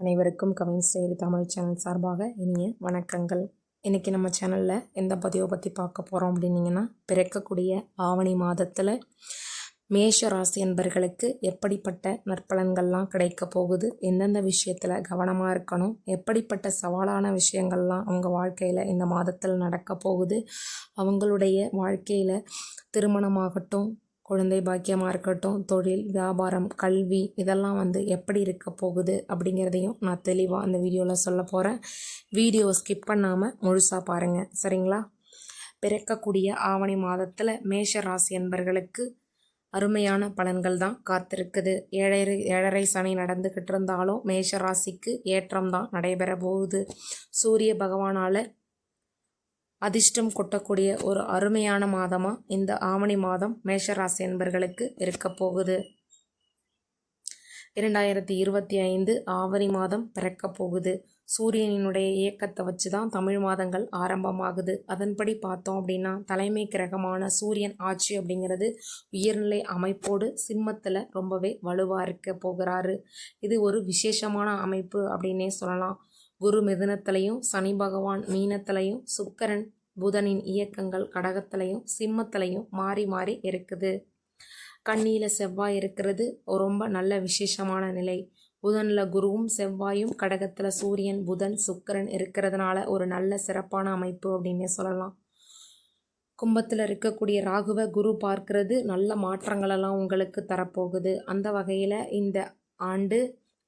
அனைவருக்கும் கவின் செயலி தமிழ் சேனல் சார்பாக இனிய வணக்கங்கள். இன்றைக்கி நம்ம சேனலில் எந்த பதிவை பற்றி பார்க்க போகிறோம் அப்படின்னீங்கன்னா பிறக்கக்கூடிய ஆவணி மாதத்தில் மேஷ ராசி என்பர்களுக்கு எப்படிப்பட்ட நற்பலன்கள்லாம் கிடைக்க போகுது எந்தெந்த விஷயத்தில் கவனமாக இருக்கணும் எப்படிப்பட்ட சவாலான விஷயங்கள்லாம் அவங்க வாழ்க்கையில் இந்த மாதத்தில் நடக்க போகுது அவங்களுடைய வாழ்க்கையில் திருமணமாகட்டும் குழந்தை பாக்கியமாக இருக்கட்டும் தொழில் வியாபாரம் கல்வி இதெல்லாம் வந்து எப்படி இருக்க போகுது அப்படிங்கிறதையும் நான் தெளிவாக அந்த வீடியோவில் சொல்ல போகிறேன் வீடியோ ஸ்கிப் பண்ணாமல் முழுசாக பாருங்கள் சரிங்களா? பிறக்கக்கூடிய ஆவணி மாதத்தில் மேஷ ராசி என்பர்களுக்கு அருமையான பலன்கள் தான் காத்திருக்குது. ஏழரை ஏழரை சனி நடந்துக்கிட்டு இருந்தாலும் மேஷ ராசிக்கு ஏற்றம் தான் நடைபெற போகுது. சூரிய பகவானால் அதிர்ஷ்டம் கொட்டக்கூடிய ஒரு அருமையான மாதமாக இந்த ஆவணி மாதம் மேஷராசி என்பர்களுக்கு இருக்க போகுது. இரண்டாயிரத்தி இருபத்தி ஐந்து ஆவணி மாதம் பிறக்க போகுது. சூரியனினுடைய இயக்கத்தை வச்சு தான் தமிழ் மாதங்கள் ஆரம்பமாகுது. அதன்படி பார்த்தோம் அப்படின்னா தலைமை கிரகமான சூரியன் ஆட்சி அப்படிங்கிறது உயர்நிலை அமைப்போடு சிம்மத்தில் ரொம்பவே வலுவாக இருக்க போகிறாரு. இது ஒரு விசேஷமான அமைப்பு அப்படின்னே சொல்லலாம். குரு மிதனத்திலையும் சனி பகவான் மீனத்திலையும் சுக்கரன் புதனின் இயக்கங்கள் கடகத்திலையும் சிம்மத்திலையும் மாறி மாறி இருக்குது. கண்ணியில் செவ்வாய் இருக்கிறது. ரொம்ப நல்ல விசேஷமான நிலை. புதனில் குருவும் செவ்வாயும் கடகத்தில் சூரியன் புதன் சுக்கரன் இருக்கிறதுனால ஒரு நல்ல சிறப்பான அமைப்பு அப்படின்னு சொல்லலாம். கும்பத்தில் இருக்கக்கூடிய ராகுவ குரு பார்க்கறது. நல்ல மாற்றங்களெல்லாம் உங்களுக்கு தரப்போகுது. அந்த வகையில் இந்த ஆண்டு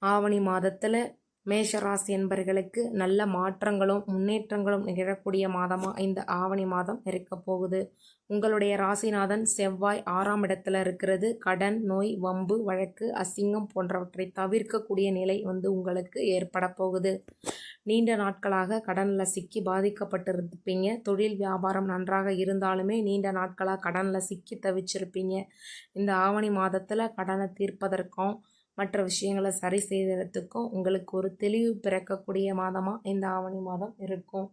ஆவணி மாதத்தில் மேஷராசி என்பர்களுக்கு நல்ல மாற்றங்களும் முன்னேற்றங்களும் நிகழக்கூடிய மாதமாக இந்த ஆவணி மாதம் இருக்க போகுது. உங்களுடைய ராசிநாதன் செவ்வாய் ஆறாம் இடத்துல இருக்கிறது. கடன் நோய் வம்பு வழக்கு அசிங்கம் போன்றவற்றை தவிர்க்கக்கூடிய நிலை வந்து உங்களுக்கு ஏற்பட போகுது. நீண்ட நாட்களாக கடனில் சிக்கி பாதிக்கப்பட்டிருப்பீங்க. தொழில் வியாபாரம் நன்றாக இருந்தாலுமே நீண்ட நாட்களாக கடனில் சிக்கி தவிச்சிருப்பீங்க. இந்த ஆவணி மாதத்தில் கடனை தீர்ப்பதற்கும் மற்ற விஷயங்களை சரி செய்கிறதுக்கும் உங்களுக்கு ஒரு தெளிவு பிறக்கக்கூடிய மாதமாக இந்த ஆவணி மாதம் இருக்கும்.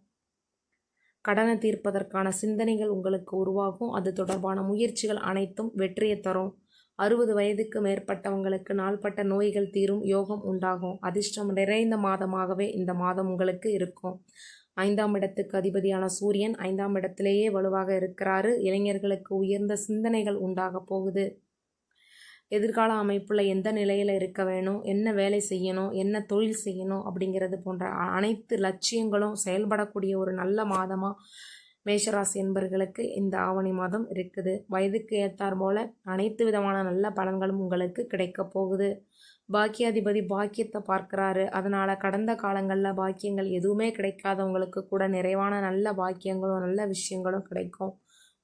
கடனை தீர்ப்பதற்கான சிந்தனைகள் உங்களுக்கு உருவாகும். அது தொடர்பான முயற்சிகள் அனைத்தும் வெற்றியை தரும். அறுபது வயதுக்கு மேற்பட்டவங்களுக்கு நாள்பட்ட நோய்கள் தீரும் யோகம் உண்டாகும். அதிர்ஷ்டம் நிறைந்த மாதமாகவே இந்த மாதம் உங்களுக்கு இருக்கும். ஐந்தாம் இடத்துக்கு அதிபதியான சூரியன் ஐந்தாம் இடத்திலேயே வலுவாக இருக்கிறாரு. இளைஞர்களுக்கு உயர்ந்த சிந்தனைகள் உண்டாக போகுது. எதிர்கால அமைப்பில் எந்த நிலையில் இருக்க வேணும் என்ன வேலை செய்யணும் என்ன தொழில் செய்யணும் அப்படிங்கிறது போன்ற அனைத்து லட்சியங்களும் செயல்படக்கூடிய ஒரு நல்ல மாதமாக மேஷராசி என்பர்களுக்கு இந்த ஆவணி மாதம் இருக்குது. வயதுக்கு ஏற்றார் போல அனைத்து விதமான நல்ல பலன்களும் உங்களுக்கு கிடைக்க போகுது. பாக்கியாதிபதி பாக்கியத்தை பார்க்குறாரு. அதனால் கடந்த காலங்களில் பாக்கியங்கள் எதுவுமே கிடைக்காதவங்களுக்கு கூட நிறைவான நல்ல பாக்கியங்களும் நல்ல விஷயங்களும் கிடைக்கும்.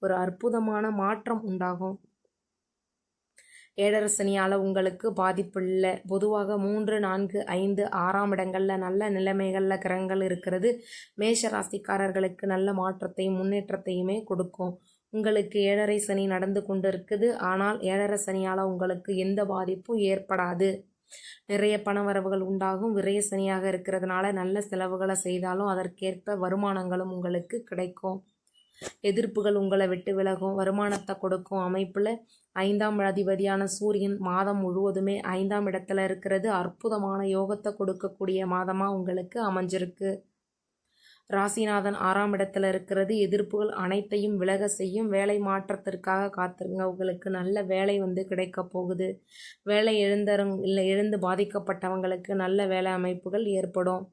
ஒரு அற்புதமான மாற்றம் உண்டாகும். ஏழரசனியால் உங்களுக்கு பாதிப்பு இல்லை பொதுவாக மூன்று நான்கு ஐந்து ஆறாம் இடங்களில் நல்ல நிலைமைகளில் கிரகங்கள் இருக்கிறது. மேஷ ராசிக்காரர்களுக்கு நல்ல மாற்றத்தையும் முன்னேற்றத்தையுமே கொடுக்கும். உங்களுக்கு ஏழரை சனி நடந்து கொண்டு இருக்குது ஆனால் ஏழரை சனியால் உங்களுக்கு எந்த பாதிப்பும் ஏற்படாது. நிறைய பணவரவுகள் உண்டாகும். விரய சனியாக இருக்கிறதுனால நல்ல செலவுகளை செய்தாலும் அதற்கேற்ப வருமானங்களும் உங்களுக்கு கிடைக்கும். எதிர்ப்புகள் உங்களை விட்டு விலகும். வருமானத்தை கொடுக்கும் அமைப்பில் ஐந்தாம் அதிபதியான சூரியன் மாதம் முழுவதுமே ஐந்தாம் இடத்துல இருக்கிறது. அற்புதமான யோகத்தை கொடுக்கக்கூடிய மாதமாக உங்களுக்கு அமைஞ்சிருக்கு. ராசிநாதன் ஆறாம் இடத்துல இருக்கிறது. எதிர்ப்புகள் அனைத்தையும் விலக செய்யும். வேலை மாற்றத்திற்காக காத்திருங்க. உங்களுக்கு நல்ல வேலை வந்து கிடைக்க போகுது. வேலை எழுந்தரும் இல்லை எழுந்து பாதிக்கப்பட்டவங்களுக்கு நல்ல வேலை அமைப்புகள் ஏற்படும்.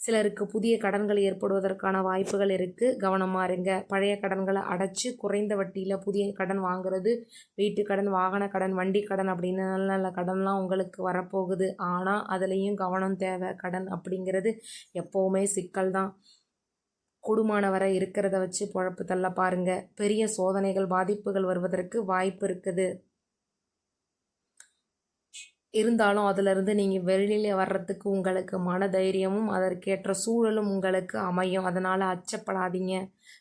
சிலருக்கு புதிய கடன்கள் ஏற்படுவதற்கான வாய்ப்புகள் இருக்குது கவனமாக இருங்க. பழைய கடன்களை அடைச்சி குறைந்த வட்டியில் புதிய கடன் வாங்குறது வீட்டு கடன் வாகன கடன் வண்டி கடன் அப்படின்னு நல்ல நல்ல கடன்லாம் உங்களுக்கு வரப்போகுது. ஆனால் அதுலேயும் கவனம் தேவை. கடன் அப்படிங்கிறது எப்போவுமே சிக்கல் தான். குடுமான வர இருக்கிறத வச்சு பொழப்பு தள்ள பாருங்கள் பெரிய சோதனைகள் பாதிப்புகள் வருவதற்கு வாய்ப்பு இருக்குது. இருந்தாலும் அதிலிருந்து நீங்கள் வெளியில் வர்றதுக்கு உங்களுக்கு மன தைரியமும் அதற்கேற்ற சூழலும் உங்களுக்கு அமையும். அதனால் அச்சப்படாதீங்க.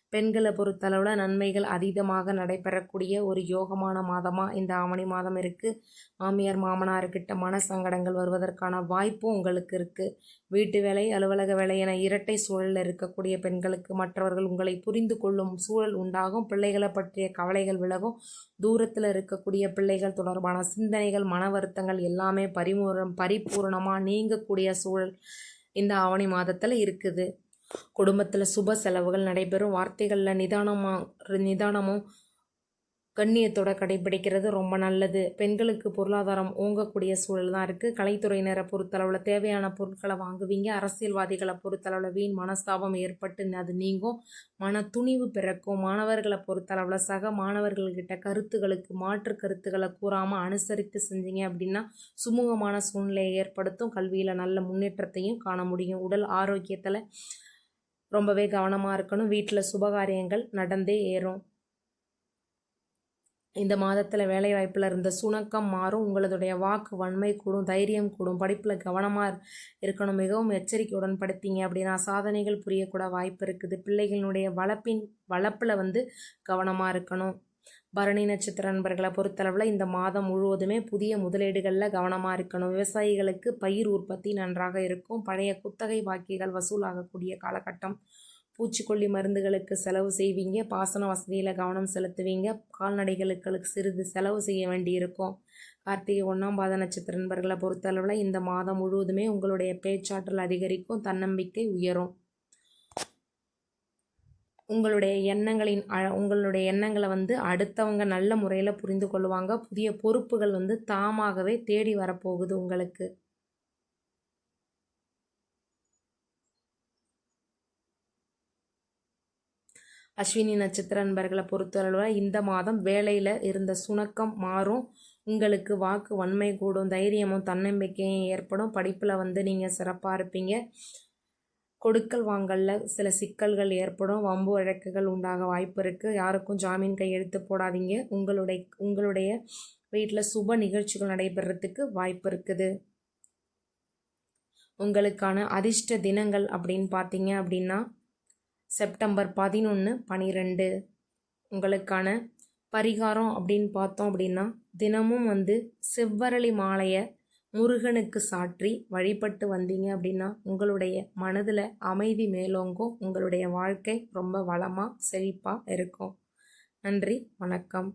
பெண்களை பொறுத்தளவில் நன்மைகள் அதீதமாக நடைபெறக்கூடிய ஒரு யோகமான மாதமாக இந்த ஆவணி மாதம் இருக்குது மாமியார் மாமனார்கிட்ட மன சங்கடங்கள் வருவதற்கான வாய்ப்பும் உங்களுக்கு இருக்குது வீட்டு வேலை அலுவலக வேலை என இரட்டை சூழலில் இருக்கக்கூடிய பெண்களுக்கு மற்றவர்கள் உங்களை புரிந்து கொள்ளும் சூழல் உண்டாகும். பிள்ளைகளை பற்றிய கவலைகள் விலகும். தூரத்தில் இருக்கக்கூடிய பிள்ளைகள் தொடர்பான சிந்தனைகள் மன வருத்தங்கள் எல்லாமே பரிமூரம் பரிபூர்ணமாக நீங்கக்கூடிய சூழல் இந்த ஆவணி மாதத்தில் இருக்குது. குடும்பத்தில் சுப செலவுகள் நடைபெறும். வார்த்தைகளில் நிதானமாக நிதானமும் கண்ணியத்தோட கடைபிடிக்கிறது ரொம்ப நல்லது. பெண்களுக்கு பொருளாதாரம் ஓங்கக்கூடிய சூழல் தான் இருக்குது கலைத்துறையினரை பொறுத்தளவில் தேவையான பொருட்களை வாங்குவீங்க. அரசியல்வாதிகளை பொறுத்தளவில் வீண் மனஸ்தாபம் ஏற்பட்டு அது நீங்கும். மன துணிவு பிறக்கும். மாணவர்களை பொறுத்தளவில் சக மாணவர்கள்கிட்ட கருத்துகளுக்கு மாற்று கருத்துக்களை கூறாமல் அனுசரித்து செஞ்சீங்க அப்படின்னா சுமூகமான சூழ்நிலையை ஏற்படுத்தும். கல்வியில் நல்ல முன்னேற்றத்தையும் காண முடியும். உடல் ஆரோக்கியத்தில் ரொம்பவே கவனமாக இருக்கணும். வீட்டில் சுபகாரியங்கள் நடந்தே ஏறும். இந்த மாதத்தில் வேலைவாய்ப்பில் இருந்த சுணக்கம் மாறும். உங்களுடைய வாக்கு வன்மை கூடும் தைரியம் கூடும். படிப்பில் கவனமாக இருக்கணும். மிகவும் எச்சரிக்கையுடன் படித்தீங்க அப்படின்னா சாதனைகள் புரியக்கூட வாய்ப்பு இருக்குது. பிள்ளைகளுடைய வளப்பின் வளப்பில் வந்து கவனமாக இருக்கணும். பரணி நட்சத்திர நண்பர்களை பொறுத்தளவில் இந்த மாதம் முழுவதுமே புதிய முதலீடுகளில் கவனமாக இருக்கணும். விவசாயிகளுக்கு பயிர் உற்பத்தி நன்றாக இருக்கும். பழைய குத்தகை பாக்கிகள் வசூலாகக்கூடிய காலகட்டம். பூச்சிக்கொல்லி மருந்துகளுக்கு செலவு செய்வீங்க. பாசன வசதியில் கவனம் செலுத்துவீங்க. கால்நடைகளுக்கு சிறிது செலவு செய்ய வேண்டியிருக்கும். கார்த்திகை ஒன்றாம் பாத நட்சத்திர நண்பர்களை பொறுத்தளவில் இந்த மாதம் முழுவதுமே உங்களுடைய பேச்சாற்றல் அதிகரிக்கும். தன்னம்பிக்கை உயரும். உங்களுடைய எண்ணங்களின் அ உங்களுடைய எண்ணங்களை வந்து அடுத்தவங்க நல்ல முறையில் புரிந்து கொள்வாங்க. புதிய பொறுப்புகள் வந்து தாமாகவே தேடி வரப்போகுது உங்களுக்கு. அஸ்வினி நட்சத்திர நண்பர்களை பொறுத்தளவில் இந்த மாதம் வேலையில் இருந்த சுணக்கம் மாறும். உங்களுக்கு வாக்கு வன்மை கூடும் தைரியமும் தன்னம்பிக்கையும் ஏற்படும். படிப்பில் வந்து நீங்கள் சிறப்பாக இருப்பீங்க. கொடுக்கல் வாங்கலில். சில சிக்கல்கள் ஏற்படும். வம்பு வழக்குகள் உண்டாக வாய்ப்பு இருக்குது யாருக்கும் ஜாமீன் கையெழுத்து போடாதீங்க. உங்களுடைய உங்களுடைய வீட்டில் சுப நிகழ்ச்சிகள் நடைபெறத்துக்கு வாய்ப்பு இருக்குது. உங்களுக்கான அதிர்ஷ்ட தினங்கள் அப்படின்னு பார்த்தீங்க அப்படின்னா செப்டம்பர் பதினொன்று பனிரெண்டு. உங்களுக்கான பரிகாரம் அப்படின்னு பார்த்தோம் அப்படின்னா தினமும் வந்து செவ்வரளி மாலையை முருகனுக்கு சாற்றி வழிபட்டு வந்தீங்க அப்படின்னா உங்களுடைய மனதில் அமைதி மேலோங்கும் உங்களுடைய வாழ்க்கை ரொம்ப வளமாக செழிப்பாக இருக்கும். நன்றி வணக்கம்.